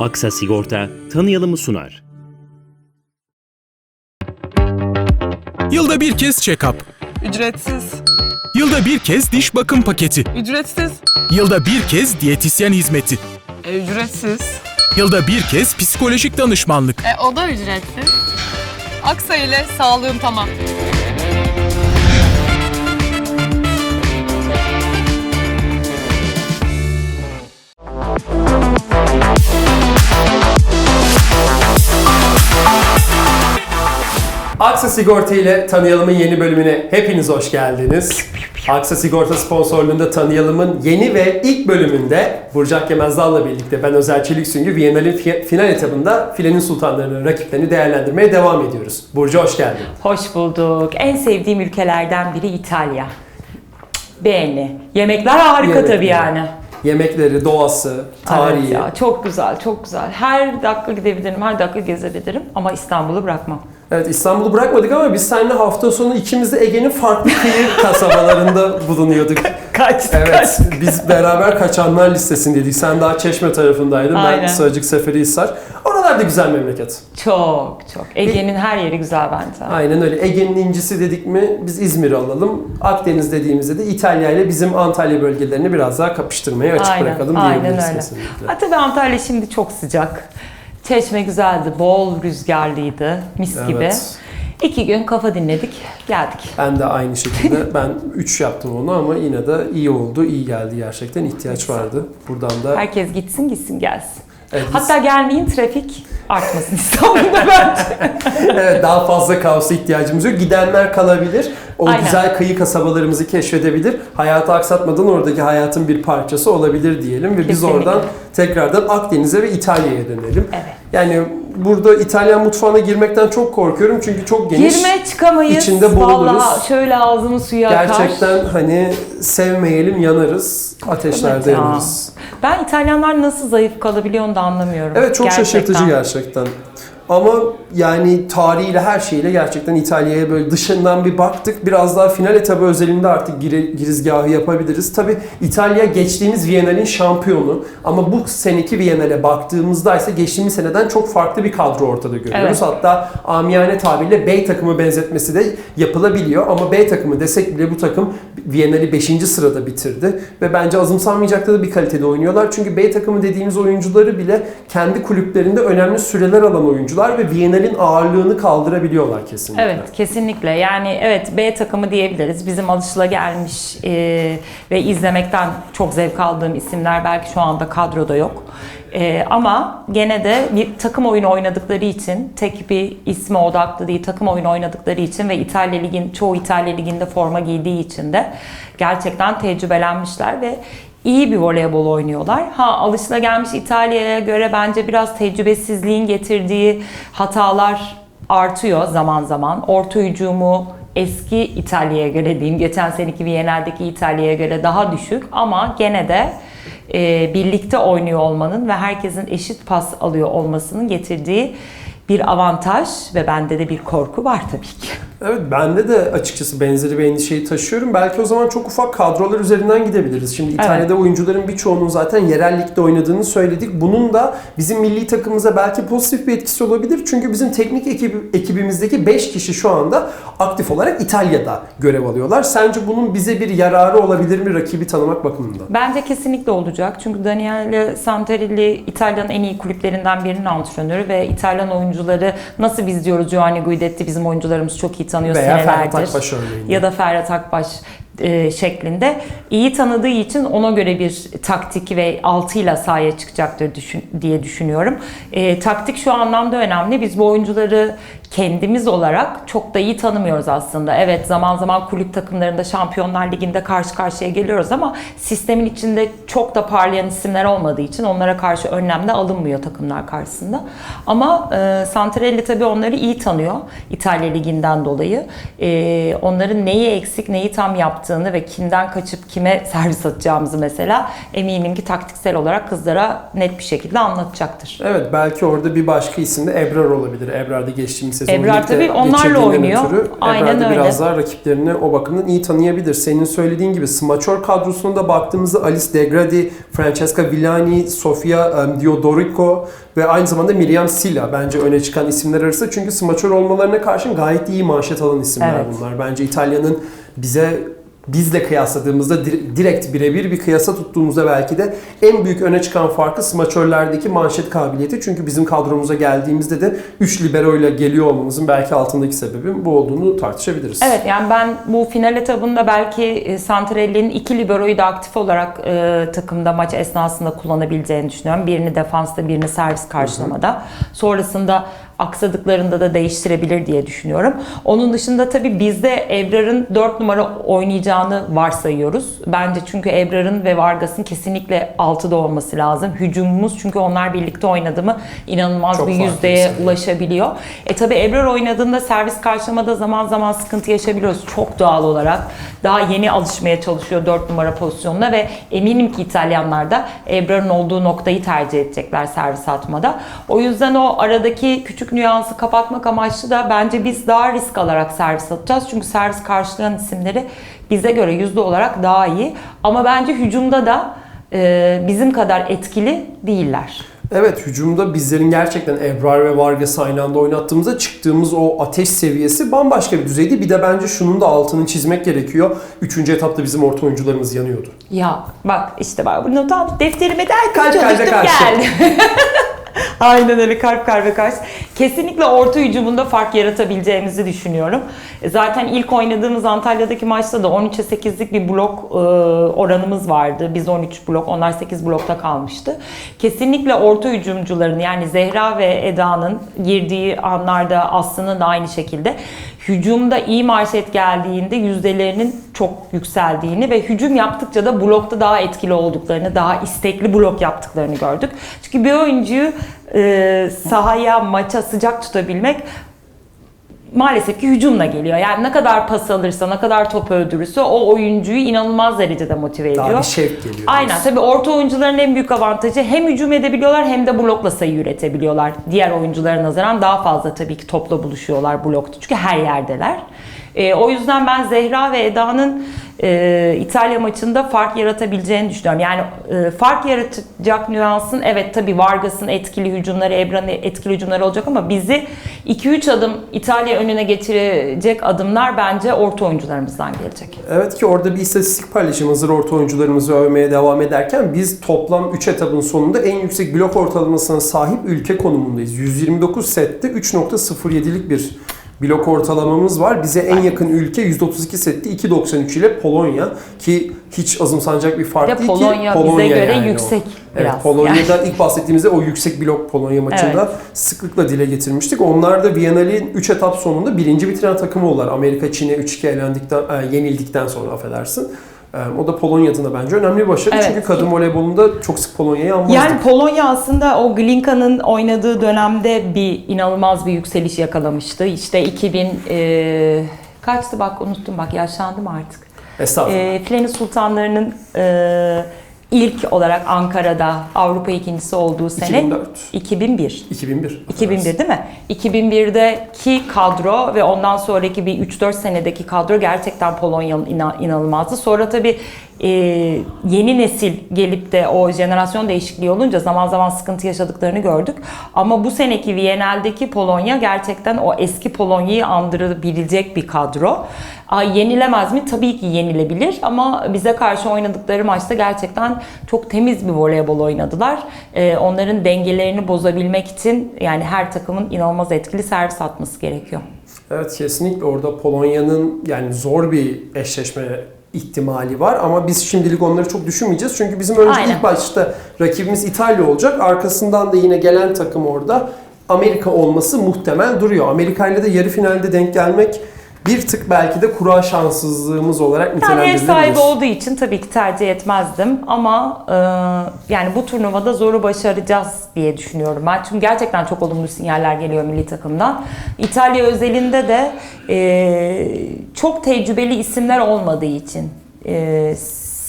Aksa Sigorta tanıyalımı sunar. Yılda bir kez check-up. Ücretsiz. Yılda bir kez diş bakım paketi. Ücretsiz. Yılda bir kez diyetisyen hizmeti. E, ücretsiz. Yılda bir kez psikolojik danışmanlık. E, o da ücretsiz. Aksa ile sağlığım tamam. Aksa Sigorta ile Tanıyalım'ın yeni bölümüne hepiniz hoş geldiniz. Aksa Sigorta sponsorluğunda Tanıyalım'ın yeni ve ilk bölümünde Burcu Yemezdar'la birlikte ben Özer Çelik Süngü Viyana'nın fi- final etabında filenin sultanlarının rakiplerini değerlendirmeye devam ediyoruz. Burcu hoş geldin. Hoş bulduk. En sevdiğim ülkelerden biri İtalya. Beğeni. Yemekler harika Yemekler. tabii yani. Yemekleri, doğası, tarihi. Evet ya, çok güzel, çok güzel. Her dakika gidebilirim, her dakika gezebilirim ama İstanbul'u bırakmam. Evet İstanbul'u bırakmadık ama biz seninle hafta sonu ikimiz de Ege'nin farklı kıyı kasabalarında bulunuyorduk. Kaçtı, Evet, kaçtı. biz beraber kaçanlar listesindeydik. Sen daha Çeşme tarafındaydın, ben Aynen. Sığacık Seferihisar. Oralar da güzel memleket. Çok, çok. Ege'nin her yeri güzel bence. Aynen öyle. Ege'nin incisi dedik mi biz İzmir'i alalım. Akdeniz dediğimizde de İtalya ile bizim Antalya bölgelerini biraz daha kapıştırmaya açık Aynen, bırakalım aynen diyebiliriz öyle. kesinlikle. Ha, tabii Antalya şimdi çok sıcak. Çeşme güzeldi, bol rüzgarlıydı, mis gibi. Evet. İki gün kafa dinledik, geldik. Ben de aynı şekilde ben 3 yaptım onu ama yine de iyi oldu, iyi geldi gerçekten. ihtiyaç vardı. Buradan da Herkes gitsin, gitsin, gelsin. Evet, biz- Hatta gelmeyin, trafik artmasın İstanbul'da bence. evet, daha fazla kaosa ihtiyacımız yok. Gidenler kalabilir. O Aynen. güzel kıyı kasabalarımızı keşfedebilir. Hayatı aksatmadan oradaki hayatın bir parçası olabilir diyelim ve biz Kesinlikle. oradan tekrardan Akdeniz'e ve İtalya'ya dönelim. Evet. Yani burada İtalyan mutfağına girmekten çok korkuyorum çünkü çok geniş. Girme çıkamayız. İçinde bulunuruz. Vallahi şöyle ağzımız suya akar. Gerçekten hani sevmeyelim yanarız, ateşlerde Evet ya. yanarız. Ben İtalyanlar nasıl zayıf kalabiliyor onu da anlamıyorum. Evet çok Gerçekten. şaşırtıcı gerçekten. Ama yani tarihiyle her şeyle gerçekten İtalya'ya böyle dışından bir baktık. Biraz daha final etabı özelinde artık giri- girizgahı yapabiliriz. Tabi İtalya geçtiğimiz Viyana'nın şampiyonu. Ama bu seneki Viyana'ya baktığımızda ise geçtiğimiz seneden çok farklı bir kadro ortada görüyoruz. Evet. Hatta amiyane tabirle B takımı benzetmesi de yapılabiliyor. Ama B takımı desek bile bu takım Viyana'yı 5. sırada bitirdi. Ve bence azımsanmayacak da bir kalitede oynuyorlar. Çünkü B takımı dediğimiz oyuncuları bile kendi kulüplerinde önemli süreler alan oyuncular ve Viyana'nın ağırlığını kaldırabiliyorlar kesinlikle. Evet kesinlikle yani evet B takımı diyebiliriz. Bizim alışılagelmiş e, ve izlemekten çok zevk aldığım isimler belki şu anda kadroda yok. E, ama gene de bir takım oyunu oynadıkları için tek bir isme odaklı değil takım oyunu oynadıkları için ve İtalya Ligin çoğu İtalya Ligi'nde forma giydiği için de gerçekten tecrübelenmişler ve iyi bir voleybol oynuyorlar. Ha alışılagelmiş İtalya'ya göre bence biraz tecrübesizliğin getirdiği hatalar artıyor zaman zaman. Orta hücumu eski İtalya'ya göre diyeyim, geçen seneki Viyana'daki İtalya'ya göre daha düşük ama gene de e, birlikte oynuyor olmanın ve herkesin eşit pas alıyor olmasının getirdiği bir avantaj ve bende de bir korku var tabii ki. Evet bende de açıkçası benzeri bir endişeyi taşıyorum. Belki o zaman çok ufak kadrolar üzerinden gidebiliriz. Şimdi İtalya'da oyuncuların birçoğunun zaten yerel ligde oynadığını söyledik. Bunun da bizim milli takımımıza belki pozitif bir etkisi olabilir. Çünkü bizim teknik ekibi, ekibimizdeki 5 kişi şu anda aktif olarak İtalya'da görev alıyorlar. Sence bunun bize bir yararı olabilir mi rakibi tanımak bakımından? Bence kesinlikle olacak. Çünkü Daniele Santarelli İtalya'nın en iyi kulüplerinden birinin antrenörü ve İtalyan oyuncuları nasıl biz diyoruz Giovanni Guidetti bizim oyuncularımız çok iyi tanıyor Veya Ferhat senelerdir. Akbaş örneğinde. Ya da Ferhat Akbaş e, şeklinde iyi tanıdığı için ona göre bir taktik ve altıyla sahaya çıkacaktır düşün, diye düşünüyorum. E, taktik şu anlamda önemli. Biz bu oyuncuları kendimiz olarak çok da iyi tanımıyoruz aslında. Evet zaman zaman kulüp takımlarında Şampiyonlar Ligi'nde karşı karşıya geliyoruz ama sistemin içinde çok da parlayan isimler olmadığı için onlara karşı önlem de alınmıyor takımlar karşısında. Ama e, Santarelli tabii onları iyi tanıyor İtalya Ligi'nden dolayı. E, onların neyi eksik neyi tam yaptığı yaptığını ve kimden kaçıp kime servis atacağımızı mesela eminim ki taktiksel olarak kızlara net bir şekilde anlatacaktır. Evet belki orada bir başka isim de Ebrar olabilir. Ebrar da geçtiğimiz sezon Ebrar tabii onlarla oynuyor. Ötürü, Aynen Ebrar da öyle. biraz daha rakiplerini o bakımdan iyi tanıyabilir. Senin söylediğin gibi smaçör kadrosuna da baktığımızda Alice Degradi, Francesca Villani, Sofia em, Diodorico ve aynı zamanda Miriam Silla bence öne çıkan isimler arasında. Çünkü smaçör olmalarına karşın gayet iyi manşet alan isimler Evet. bunlar. Bence İtalya'nın bize bizle kıyasladığımızda dir- direkt birebir bir kıyasa tuttuğumuzda belki de en büyük öne çıkan farkı smaçörlerdeki manşet kabiliyeti. Çünkü bizim kadromuza geldiğimizde de 3 libero ile geliyor olmamızın belki altındaki sebebin bu olduğunu tartışabiliriz. Evet yani ben bu final etabında belki e, Santarelli'nin iki liberoyu da aktif olarak e, takımda maç esnasında kullanabileceğini düşünüyorum. Birini defansta, birini servis karşılamada. Sonrasında aksadıklarında da değiştirebilir diye düşünüyorum. Onun dışında tabii bizde Ebrar'ın 4 numara oynayacağını varsayıyoruz. Bence çünkü Ebrar'ın ve Vargas'ın kesinlikle 6'da olması lazım. Hücumumuz çünkü onlar birlikte oynadı mı inanılmaz Çok bir bir yüzdeye seviye. ulaşabiliyor. E tabii Ebrar oynadığında servis karşılamada zaman zaman sıkıntı yaşayabiliyoruz çok doğal olarak. Daha yeni alışmaya çalışıyor 4 numara pozisyonuna ve eminim ki İtalyanlar da Ebrar'ın olduğu noktayı tercih edecekler servis atmada. O yüzden o aradaki küçük nüansı kapatmak amaçlı da bence biz daha risk alarak servis atacağız. Çünkü servis karşılayan isimleri bize göre yüzde olarak daha iyi. Ama bence hücumda da e, bizim kadar etkili değiller. Evet hücumda bizlerin gerçekten Ebrar ve Vargas'ı aynı anda oynattığımızda çıktığımız o ateş seviyesi bambaşka bir düzeydi. Bir de bence şunun da altını çizmek gerekiyor. Üçüncü etapta bizim orta oyuncularımız yanıyordu. Ya bak işte bak bu not al defterime derken çalıştım geldi. Aynen öyle kalp kalbe karşı. Kesinlikle orta hücumunda fark yaratabileceğimizi düşünüyorum. E, Zaten ilk oynadığımız Antalya'daki maçta da 13'e 8'lik bir blok e, oranımız vardı. Biz 13 blok, onlar 8 blokta kalmıştı. Kesinlikle orta hücumcuların yani Zehra ve Eda'nın girdiği anlarda Aslı'nın da aynı şekilde hücumda iyi marşet geldiğinde yüzdelerinin çok yükseldiğini ve hücum yaptıkça da blokta daha etkili olduklarını, daha istekli blok yaptıklarını gördük. Çünkü bir oyuncuyu e, sahaya, maça sıcak tutabilmek maalesef ki hücumla geliyor. Yani ne kadar pas alırsa, ne kadar top öldürürse o oyuncuyu inanılmaz derecede motive ediyor. Daha bir şevk geliyor. Aynen. Tabii orta oyuncuların en büyük avantajı hem hücum edebiliyorlar hem de blokla sayı üretebiliyorlar. Diğer oyunculara nazaran daha fazla tabii ki topla buluşuyorlar blokta. Çünkü her yerdeler. Ee, o yüzden ben Zehra ve Eda'nın e, İtalya maçında fark yaratabileceğini düşünüyorum. Yani e, fark yaratacak nüansın evet tabii Vargas'ın etkili hücumları, Ebra'nın etkili hücumları olacak ama bizi 2-3 adım İtalya önüne getirecek adımlar bence orta oyuncularımızdan gelecek. Evet ki orada bir istatistik paylaşım hazır orta oyuncularımızı övmeye devam ederken biz toplam 3 etapın sonunda en yüksek blok ortalamasına sahip ülke konumundayız. 129 sette 3.07'lik bir blok ortalamamız var. Bize en yakın ülke 132 sette 2.93 ile Polonya ki hiç azımsanacak bir fark de değil Polonya ki bize göre yani o. yüksek Evet, biraz. Polonya'da ilk bahsettiğimizde o yüksek blok Polonya maçında Evet. sıklıkla dile getirmiştik. Onlar da Viyana'nın 3 etap sonunda birinci bitiren takımı oldular. Amerika Çin'e 3-2 elendikten, e, yenildikten sonra affedersin. E, o da Polonya adına bence önemli bir başarı. Evet. Çünkü kadın voleybolunda çok sık Polonya'yı almazdık. Yani Polonya aslında o Glinka'nın oynadığı dönemde bir inanılmaz bir yükseliş yakalamıştı. İşte 2000 e, kaçtı bak unuttum bak yaşlandım artık. Estağfurullah. E, Fleni Sultanları'nın e, ilk olarak Ankara'da Avrupa ikincisi olduğu sene 2004. 2001. 2001. 2001 değil mi? 2001'deki kadro ve ondan sonraki bir 3-4 senedeki kadro gerçekten Polonya'nın ina- inanılmazdı. Sonra tabii e, yeni nesil gelip de o jenerasyon değişikliği olunca zaman zaman sıkıntı yaşadıklarını gördük. Ama bu seneki Viyana'daki Polonya gerçekten o eski Polonya'yı andırabilecek bir kadro. Aa, yenilemez mi? Tabii ki yenilebilir ama bize karşı oynadıkları maçta gerçekten çok temiz bir voleybol oynadılar. Ee, onların dengelerini bozabilmek için yani her takımın inanılmaz etkili servis atması gerekiyor. Evet kesinlikle orada Polonya'nın yani zor bir eşleşme ihtimali var ama biz şimdilik onları çok düşünmeyeceğiz. Çünkü bizim önce Aynen. ilk başta rakibimiz İtalya olacak. Arkasından da yine gelen takım orada Amerika olması muhtemel duruyor. Amerika ile de yarı finalde denk gelmek bir tık belki de kura şanssızlığımız olarak Yani ev nitelendirilebilir. sahibi olduğu için tabii ki tercih etmezdim ama e, yani bu turnuvada zoru başaracağız diye düşünüyorum ben. Çünkü gerçekten çok olumlu sinyaller geliyor milli takımdan. İtalya özelinde de e, çok tecrübeli isimler olmadığı için e,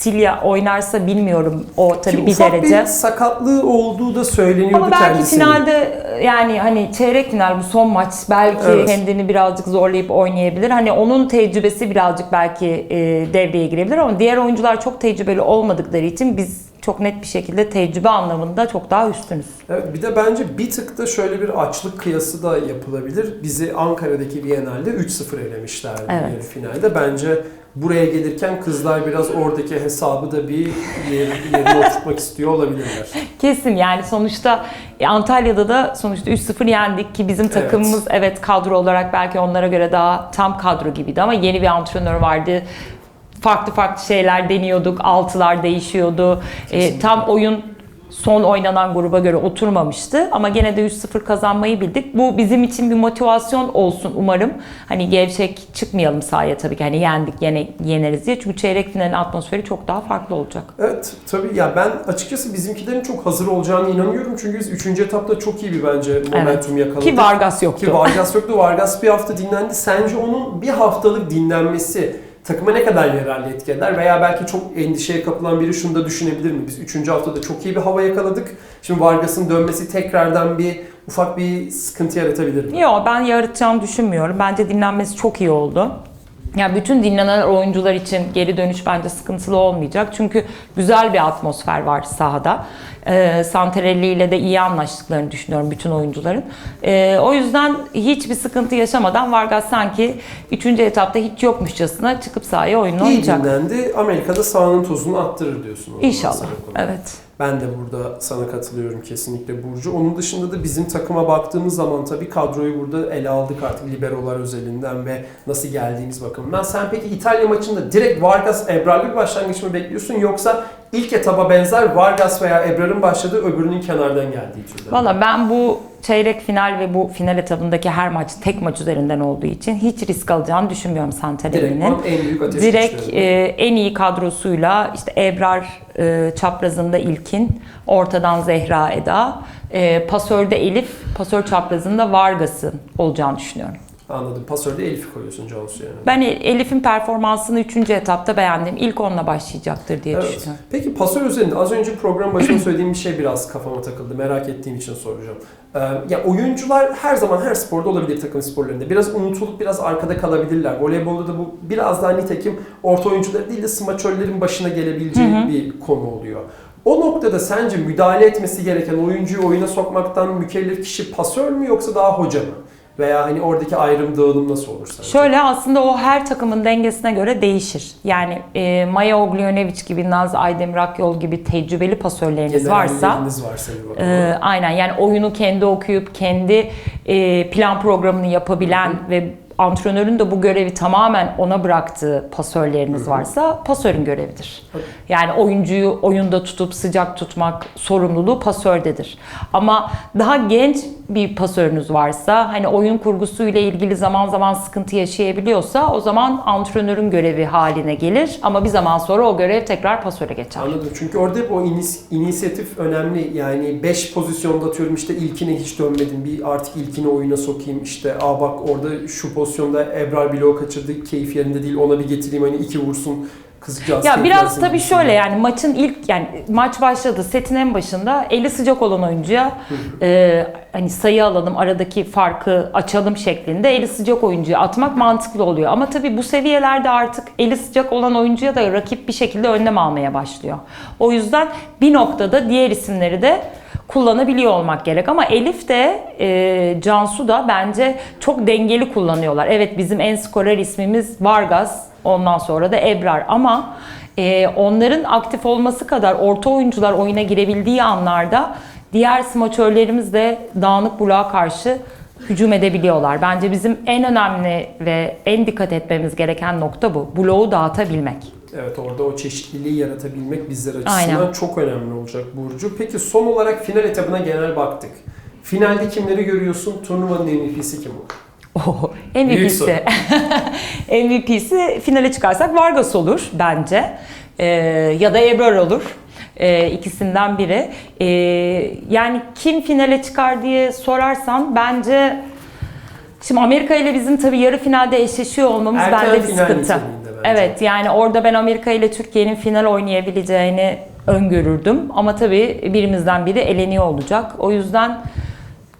Silya oynarsa bilmiyorum o Ki tabii bir ufak derece. bir sakatlığı olduğu da söyleniyordu Ama belki kendisinin. finalde yani hani çeyrek final bu son maç belki Evet. kendini birazcık zorlayıp oynayabilir. Hani onun tecrübesi birazcık belki e, devreye girebilir ama diğer oyuncular çok tecrübeli olmadıkları için biz çok net bir şekilde tecrübe anlamında çok daha üstünüz. Evet, bir de bence bir tık da şöyle bir açlık kıyası da yapılabilir. Bizi Ankara'daki Biennale'de 3-0 elemişlerdi Evet. yarı finalde. Bence buraya gelirken kızlar biraz oradaki hesabı da bir yer, yerine oturtmak istiyor olabilirler. Kesin yani sonuçta e, Antalya'da da sonuçta 3-0 yendik ki bizim takımımız evet. kadro olarak belki onlara göre daha tam kadro gibiydi ama yeni bir antrenör vardı. Farklı farklı şeyler deniyorduk, altılar değişiyordu. E, tam oyun son oynanan gruba göre oturmamıştı ama gene de 3-0 kazanmayı bildik. Bu bizim için bir motivasyon olsun umarım. Hani gevşek çıkmayalım sahaya tabii ki. Hani yendik, yine yeneriz diye. Çünkü çeyrek finalin atmosferi çok daha farklı olacak. Evet tabii ya ben açıkçası bizimkilerin çok hazır olacağını inanıyorum. Çünkü biz 3. etapta çok iyi bir bence momentum yakaladık. Ki Vargas yoktu. Ki Vargas yoktu. Vargas bir hafta dinlendi. Sence onun bir haftalık dinlenmesi takıma ne kadar yararlı etki eder? Veya belki çok endişeye kapılan biri şunu da düşünebilir mi? Biz 3. haftada çok iyi bir hava yakaladık. Şimdi Vargas'ın dönmesi tekrardan bir ufak bir sıkıntı yaratabilir mi? Yok ben yaratacağını düşünmüyorum. Bence dinlenmesi çok iyi oldu. Yani bütün dinlenen oyuncular için geri dönüş bence sıkıntılı olmayacak. Çünkü güzel bir atmosfer var sahada. Ee, Santarelli ile de iyi anlaştıklarını düşünüyorum bütün oyuncuların. Ee, o yüzden hiçbir sıkıntı yaşamadan Vargas sanki 3. etapta hiç yokmuşçasına çıkıp sahaya oyununu İyi oynayacak. dinlendi. Amerika'da sahanın tozunu attırır diyorsun. o zaman İnşallah. sana konu. Evet. Ben de burada sana katılıyorum kesinlikle Burcu. Onun dışında da bizim takıma baktığımız zaman tabii kadroyu burada ele aldık artık liberolar özelinden ve nasıl geldiğimiz bakımından. Sen peki İtalya maçında direkt Vargas Ebrar'lı başlangıç mı bekliyorsun yoksa ilk etaba benzer Vargas veya Ebrar'ın başladığı öbürünün kenardan geldiği türden? Valla ben bu çeyrek final ve bu final etabındaki her maç tek maç üzerinden olduğu için hiç risk alacağını düşünmüyorum Santarelli'nin. Direkt en büyük ateş Direkt e, en iyi kadrosuyla işte Ebrar e, çaprazında İlkin, ortadan Zehra Eda, e, pasörde Elif, pasör çaprazında Vargas'ın olacağını düşünüyorum. Anladım. Pasörde Elif'i koyuyorsun Cansu yani. Ben El- Elif'in performansını 3. etapta beğendim. İlk onunla başlayacaktır diye Evet. düşünüyorum. Peki pasör üzerinde az önce program başında söylediğim bir şey biraz kafama takıldı. Merak ettiğim için soracağım. Ee, ya oyuncular her zaman her sporda olabilir takım sporlarında. Biraz unutulup biraz arkada kalabilirler. Voleybolda da bu biraz daha nitekim orta oyuncuları değil de smaçörlerin başına gelebileceği bir konu oluyor. O noktada sence müdahale etmesi gereken oyuncuyu oyuna sokmaktan mükellef kişi pasör mü yoksa daha hoca mı? Veya hani oradaki ayrım dağılım nasıl olur sence? Şöyle aslında o her takımın dengesine göre değişir. Yani e, Maya Oglionevic gibi, Naz Aydemir Akyol gibi tecrübeli pasörleriniz varsa Generalleriniz varsa bakalım. Ee, aynen yani oyunu kendi okuyup kendi e, plan programını yapabilen ve antrenörün de bu görevi tamamen ona bıraktığı pasörleriniz varsa pasörün görevidir. Yani oyuncuyu oyunda tutup sıcak tutmak sorumluluğu pasördedir. Ama daha genç bir pasörünüz varsa hani oyun kurgusuyla ilgili zaman zaman sıkıntı yaşayabiliyorsa o zaman antrenörün görevi haline gelir ama bir zaman sonra o görev tekrar pasöre geçer. Anladım. Çünkü orada hep o inis- inisiyatif önemli. Yani 5 pozisyonda atıyorum işte ilkine hiç dönmedim. Bir artık ilkini oyuna sokayım. İşte aa bak orada şu pozisyonda Ebrar bloğu kaçırdı. Keyif yerinde değil. Ona bir getireyim hani iki vursun. Kızcağız Ya biraz tabii şöyle yani maçın ilk yani maç başladı setin en başında eli sıcak olan oyuncuya e, hani sayı alalım aradaki farkı açalım şeklinde eli sıcak oyuncuya atmak mantıklı oluyor. Ama tabii bu seviyelerde artık eli sıcak olan oyuncuya da rakip bir şekilde önlem almaya başlıyor. O yüzden bir noktada diğer isimleri de kullanabiliyor olmak gerek ama Elif de e, Cansu da bence çok dengeli kullanıyorlar. Evet bizim en skorer ismimiz Vargas ondan sonra da Ebrar ama e, onların aktif olması kadar orta oyuncular oyuna girebildiği anlarda diğer smaçörlerimiz de dağınık bloğa karşı hücum edebiliyorlar. Bence bizim en önemli ve en dikkat etmemiz gereken nokta bu. Bloğu dağıtabilmek. Evet orada o çeşitliliği yaratabilmek bizler açısından Aynen. çok önemli olacak Burcu. Peki son olarak final etabına genel baktık. Finalde kimleri görüyorsun? Turnuvanın MVP'si kim olur? Oh. MVP'si. MVP'si finale çıkarsak Vargas olur bence. Ee, ya da Ebrar olur. Ee, ikisinden biri. Ee, yani kim finale çıkar diye sorarsan bence Şimdi Amerika ile bizim tabii yarı finalde eşleşiyor olmamız Erken bende bir final sıkıntı. niteliğinde bence. Evet yani orada ben Amerika ile Türkiye'nin final oynayabileceğini öngörürdüm. Ama tabii birimizden biri eleniyor olacak. O yüzden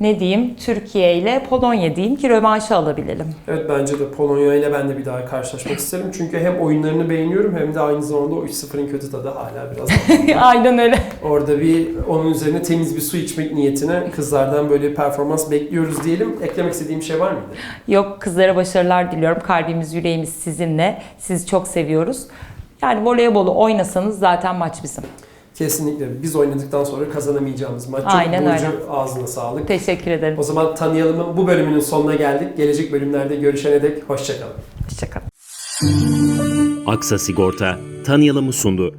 ne diyeyim Türkiye ile Polonya diyeyim ki rövanşı alabilelim. Evet bence de Polonya ile ben de bir daha karşılaşmak isterim. Çünkü hem oyunlarını beğeniyorum hem de aynı zamanda o 3-0'ın kötü tadı hala biraz Aynen öyle. Orada bir onun üzerine temiz bir su içmek niyetine kızlardan böyle bir performans bekliyoruz diyelim. Eklemek istediğim şey var mıydı? Yok kızlara başarılar diliyorum. Kalbimiz, yüreğimiz sizinle. Sizi çok seviyoruz. Yani voleybolu oynasanız zaten maç bizim. Kesinlikle. Biz oynadıktan sonra kazanamayacağımız maç. Çok Aynen Burcu, öyle. ağzına sağlık. Teşekkür ederim. O zaman tanıyalımın bu bölümünün sonuna geldik. Gelecek bölümlerde görüşene dek hoşçakalın. Hoşçakalın. Aksa Sigorta tanıyalımı sundu.